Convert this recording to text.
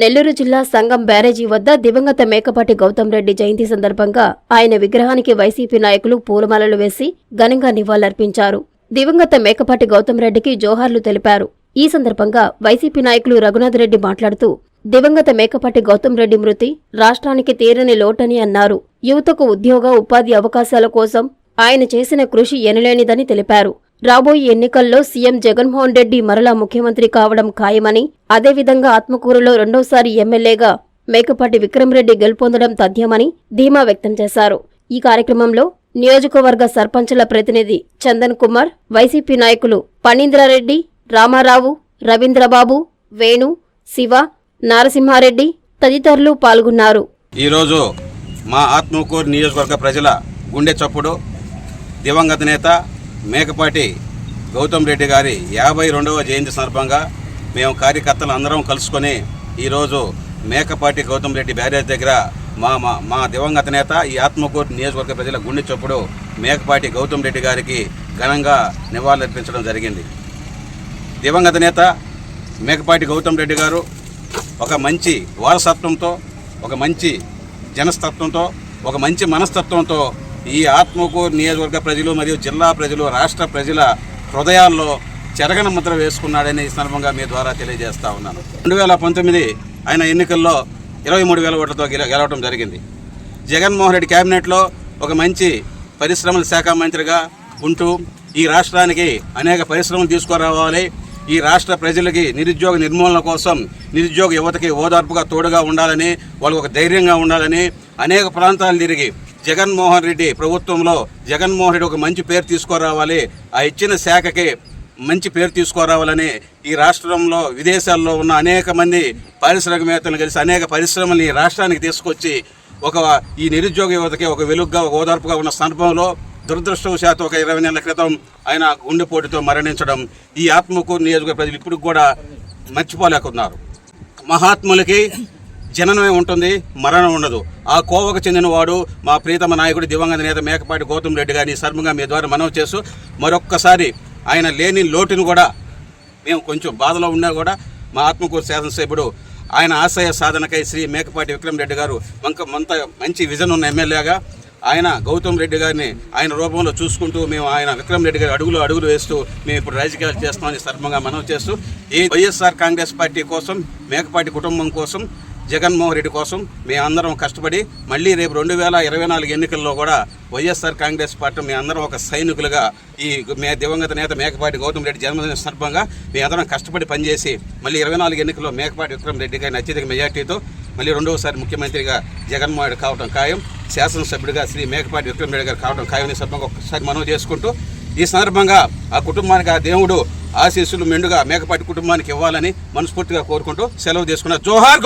నెల్లూరు జిల్లా సంగం బ్యారేజీ వద్ద దివంగత మేకపాటి గౌతమ్ రెడ్డి జయంతి సందర్భంగా ఆయన విగ్రహానికి వైసీపీ నాయకులు పూలమాలలు వేసి ఘనంగా నివాళులర్పించారు. దివంగత మేకపాటి గౌతమ్ రెడ్డికి జోహార్లు తెలిపారు. ఈ సందర్భంగా వైసీపీ నాయకులు రఘునాథ్ రెడ్డి మాట్లాడుతూ దివంగత మేకపాటి గౌతమ్ రెడ్డి మృతి రాష్ట్రానికి తీరని లోటని అన్నారు. యువతకు ఉద్యోగ ఉపాధి అవకాశాల కోసం ఆయన చేసిన కృషి ఎనలేనిదని తెలిపారు. రాబోయే ఎన్నికల్లో సీఎం జగన్మోహన్ రెడ్డి మరలా ముఖ్యమంత్రి కావడం ఖాయమని అదేవిధంగా ఆత్మకూరులో రెండోసారి ఎమ్మెల్యేగా మేకపాటి విక్రమరెడ్డి గెలుపొందడం తథ్యమని ధీమా వ్యక్తం చేశారు. ఈ కార్యక్రమంలో నియోజకవర్గ సర్పంచుల ప్రతినిధి చందన్ కుమార్ వైసీపీ నాయకులు పనీంద్రారెడ్డి రామారావు రవీంద్రబాబు వేణు శివ నారసింహారెడ్డి తదితరులు పాల్గొన్నారు. ఈరోజు మా ఆత్మకూరు నియోజకవర్గ ప్రజల గుండె చప్పుడు దివంగత నేత మేకపాటి గౌతమ్ రెడ్డి గారి యాభై రెండవ జయంతి సందర్భంగా మేము కార్యకర్తలు అందరం కలుసుకొని ఈరోజు మేకపాటి గౌతమ్ రెడ్డి బ్యారేజ్ దగ్గర మా మా మా దివంగత నేత ఈ ఆత్మకూరు నియోజకవర్గ ప్రజల గుండె చొప్పుడు మేకపాటి గౌతమ్ రెడ్డి గారికి ఘనంగా నివాళులర్పించడం జరిగింది. దివంగత నేత మేకపాటి గౌతమ్ రెడ్డి గారు ఒక మంచి వారసత్వంతో ఒక మంచి జనస్తత్వంతో ఒక మంచి మనస్తత్వంతో ఈ ఆత్మకూరు నియోజకవర్గ ప్రజలు మరియు జిల్లా ప్రజలు రాష్ట్ర ప్రజల హృదయాల్లో చెరగన ముద్ర వేసుకున్నాడని ఈ సందర్భంగా మీ ద్వారా తెలియజేస్తా ఉన్నాను. రెండు వేల పంతొమ్మిది ఆయన ఎన్నికల్లో ఇరవై మూడు వేల ఓట్లతో గెల- గెలవడం జరిగింది. జగన్మోహన్ రెడ్డి కేబినెట్లో ఒక మంచి పరిశ్రమల శాఖ మంత్రిగా ఉంటూ ఈ రాష్ట్రానికి అనేక పరిశ్రమలు తీసుకురావాలి. ఈ రాష్ట్ర ప్రజలకి నిరుద్యోగ నిర్మూలన కోసం నిరుద్యోగ యువతకి ఓదార్పుగా తోడుగా ఉండాలని వాళ్ళకు ఒక ధైర్యంగా ఉండాలని అనేక ప్రాంతాలు తిరిగి జగన్మోహన్ రెడ్డి ప్రభుత్వంలో జగన్మోహన్ రెడ్డి ఒక మంచి పేరు తీసుకురావాలి. ఆ ఇచ్చిన శాఖకి మంచి పేరు తీసుకురావాలని ఈ రాష్ట్రంలో విదేశాల్లో ఉన్న అనేక మంది పారిశ్రామికవేత్తలను కలిసి అనేక పరిశ్రమల్ని ఈ రాష్ట్రానికి తీసుకొచ్చి ఒక ఈ నిరుద్యోగ యువతకి ఒక వెలుగుగా ఒక ఓదార్పుగా ఉన్న సందర్భంలో దురదృష్టవశాత్తు ఒక ఇరవై నెలల క్రితం ఆయన గుండెపోటుతో మరణించడం ఈ ఆత్మకూరు నియోజకవర్గ ప్రజలు ఇప్పుడు కూడా మర్చిపోలేకున్నారు. మహాత్ములకి జననమే ఉంటుంది మరణం ఉండదు. ఆ కోవకు చెందినవాడు మా ప్రీతమ నాయకుడు దివంగత నేత మేకపాటి గౌతమ్ రెడ్డి గారిని సర్మంగా మీ ద్వారా మనవి చేస్తూ మరొక్కసారి ఆయన లేని లోటును కూడా మేము కొంచెం బాధలో ఉన్నా కూడా మా ఆత్మకూరు శాసనసభ్యుడు ఆయన ఆశయ సాధనకై శ్రీ మేకపాటి విక్రమ్ రెడ్డి గారు మంక మంత మంచి విజన్ ఉన్న ఎమ్మెల్యేగా ఆయన గౌతమ్ రెడ్డి గారిని ఆయన రూపంలో చూసుకుంటూ మేము ఆయన విక్రమ్ రెడ్డి గారి అడుగులు అడుగులు వేస్తూ మేము ఇప్పుడు రాజకీయాలు చేస్తామని సర్మంగా మనవి చేస్తూ ఈ వైఎస్ఆర్ కాంగ్రెస్ పార్టీ కోసం మేకపాటి కుటుంబం కోసం జగన్మోహన్ రెడ్డి కోసం మేమందరం కష్టపడి మళ్ళీ రేపు రెండు వేల ఇరవై నాలుగు ఎన్నికల్లో కూడా వైఎస్ఆర్ కాంగ్రెస్ పార్టీ మేమందరం ఒక సైనికులుగా ఈ మే దివంగత నేత మేకపాటి గౌతమ్ రెడ్డి జన్మదిన సందర్భంగా మేమందరం కష్టపడి పనిచేసి మళ్ళీ ఇరవై నాలుగు ఎన్నికల్లో మేకపాటి విక్రమ్ రెడ్డి గారిని అత్యధిక మెజార్టీతో మళ్ళీ రెండవసారి ముఖ్యమంత్రిగా జగన్మోహన్ రెడ్డి కావడం ఖాయం. శాసనసభ్యుడిగా శ్రీ మేకపాటి విక్రమ్ రెడ్డి గారు కావడం ఖాయం అనే సందర్భంగా ఒకసారి మనవి చేసుకుంటూ ఈ సందర్భంగా ఆ కుటుంబానికి ఆ దేవుడు ఆశీస్సులు మెండుగా మేకపాటి కుటుంబానికి ఇవ్వాలని మనస్ఫూర్తిగా కోరుకుంటూ సెలవు తీసుకున్నారు జోహార్